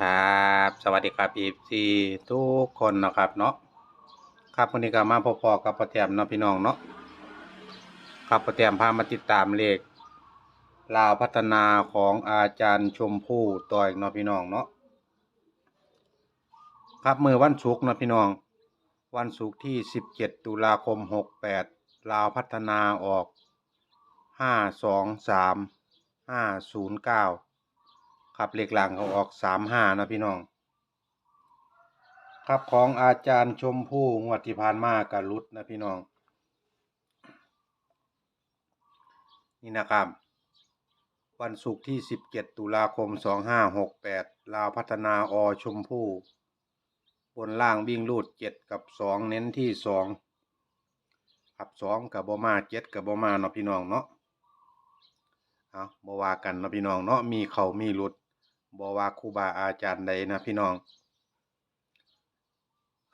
ครับ สวัสดีครับอีซีทุกคนนะครับเนาะครับวันนี้ก็มาพบๆกับพ่อแต้มเนาะพี่น้องเนาะครับพ่อแต้มพามาติดตามเลขลาวพัฒนาของอาจารย์ชมพู่ต่อยเนาะพี่น้องเนาะครับมือวันศุกร์เนาะพี่น้อง วันศุกร์ที่ 17 ตุลาคม 68 ลาวพัฒนาออก 523 509 ครับเลขหลังเขาออกสามห้านะพี่น้อง ครับของอาจารย์ชมพู่งวดที่ผ่านมากับรุดนะพี่น้อง นี่นะครับ วันศุกร์ที่สิบเจ็ดตุลาคมสองห้าหกแปดลาวพัฒนาอชมพู่บนล่างวิ่งรูดเจ็ดกับสองเน้นที่สองขับสองกับบมาเจ็ดกับบมาเนาะพี่น้องเนาะเอาบวากันเนาะพี่น้องเนาะมีเขามีรุด บอว่าครูบาอาจารย์ใดนะพี่น้อง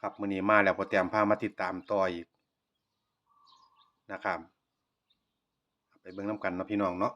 ครับมื้อนี้มาแล้วพอเตรียมพามาติดตามต่ออีกนะครับ ไปเบิ่งน้ำกันนะพี่น้องเนาะ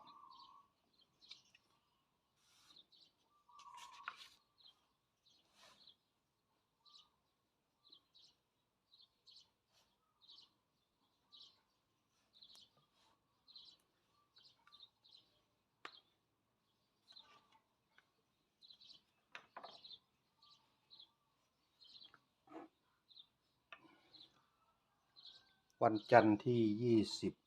วันจันทร์ที่ 20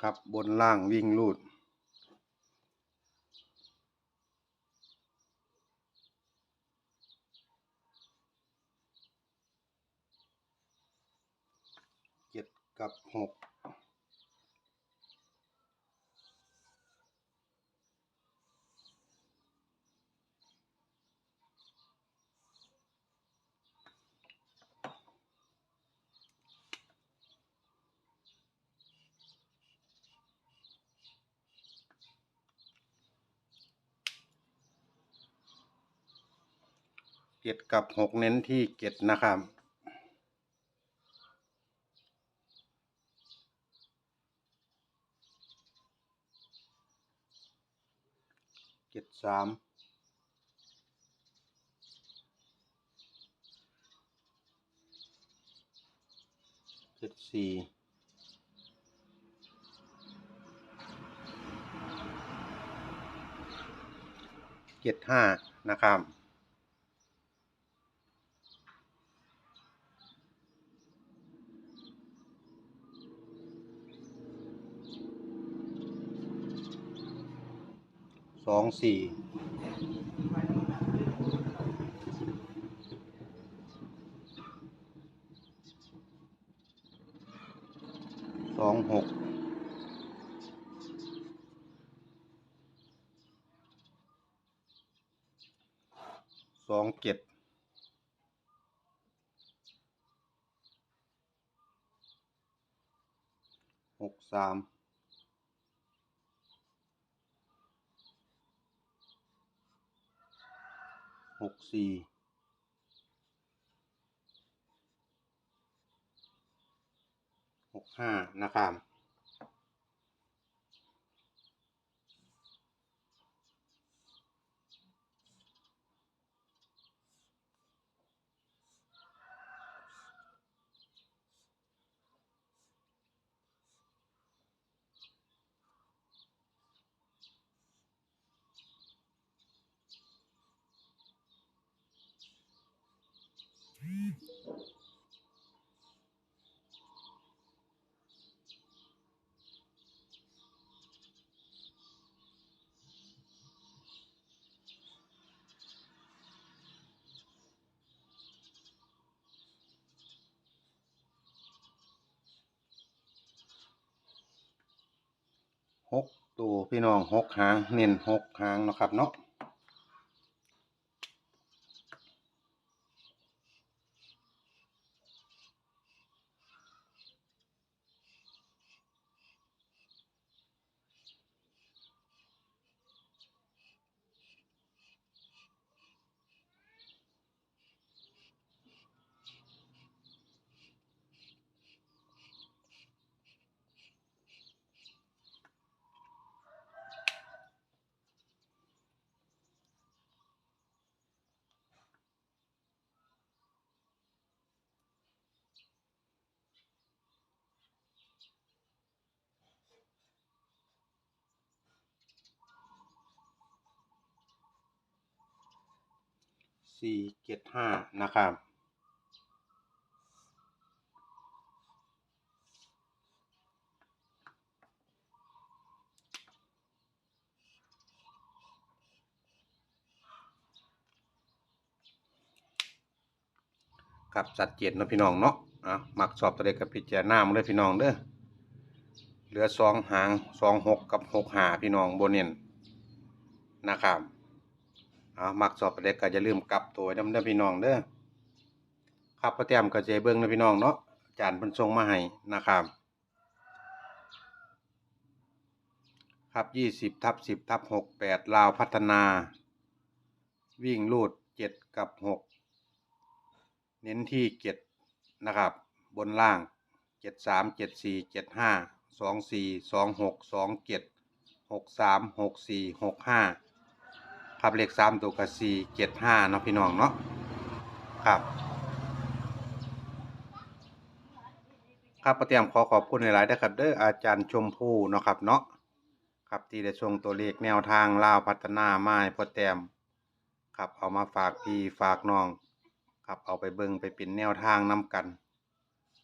ครับบนล่างวิ่งรูด เจ็ดกับหกเจ็ดกับหกเน้นที่เจ็ดนะครับ เจ็ดสามเจ็ดสี่เจ็ดห้านะครับ องสี่สองหกสองเจ็ดหกสาม หกสี่หกห้านะครับ หกตัวพี่น้องหกหาง เน้นหกหางเนาะครับเนาะ สี่เจ็ดห้านะครับครับสัดเจนเนะพี่น้องเนาะอะหมักสอบตัวเด็กกับพิจารณามาเลยพี่น้องเด้อเหลือสองหางสองหกกับหกหาพี่น้องโบเนียนนะครับ เอามักสอบตัวเด็กก็จะลืมกลับตัวน้ำเด้อพี่น้องเด้อครับพ่อแต้มก็จะให้เบิ่งนะพี่น้องเนาะอาจารย์เพิ่นส่งมาให้นะครับครับยี่สิบทับสิบทับหกแปดลาวพัฒนา วิ่งลูดเจ็ดกับหกเน้นที่เจ็ดนะครับ บนล่างเจ็ดสามเจ็ดสี่เจ็ดห้าสองสี่สองหกสองเจ็ดหกสามหกสี่หกห้า ครับเลขสามตัวกับสี่เจ็ดห้าเนาะพี่น้องเนาะครับ ครับประเตรียมขอขอบคุณหลายๆนะครับเด้ออาจารย์ชมพู่เนาะครับเนาะครับที่ได้ชงตัวเลขแนวทางลาวพัฒนาไม้พอแต้มครับเอามาฝากพี่ฝากน้อง ครับเอาไปเบิ่งไปเป็นแนวทางนำกัน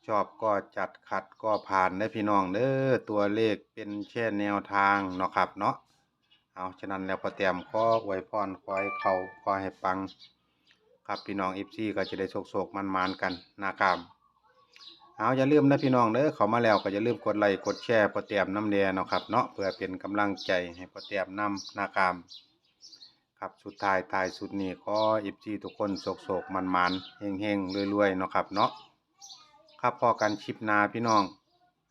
ชอบก็จัดขัดก็ผ่านได้พี่น้องเด้อตัวเลขเป็นแค่แนวทางเนาะครับเนาะ เอาฉะนั้นแล้วพอเตรียมขออวยพรขอให้เขาขอยให้ปัง ครับพี่น้อง FC ก็จะได้โศกๆมันๆกันนะครับเอาอย่าลืมนะพี่น้องเด้อเขามาแล้วก็อย่าลืมกดไลค์กดแชร์พอเตรียมน้ำแดงเนาะครับเนาะเพื่อเป็นกำลังใจให้พอเตรียมนำนะครับครับสุดท้ายท้ายสุดนี้ขออิบจีทุกคนโศกโศกมันมันเฮงเฮงรวยๆเนาะครับเนาะครับพอกันคลิปนาพี่น้อง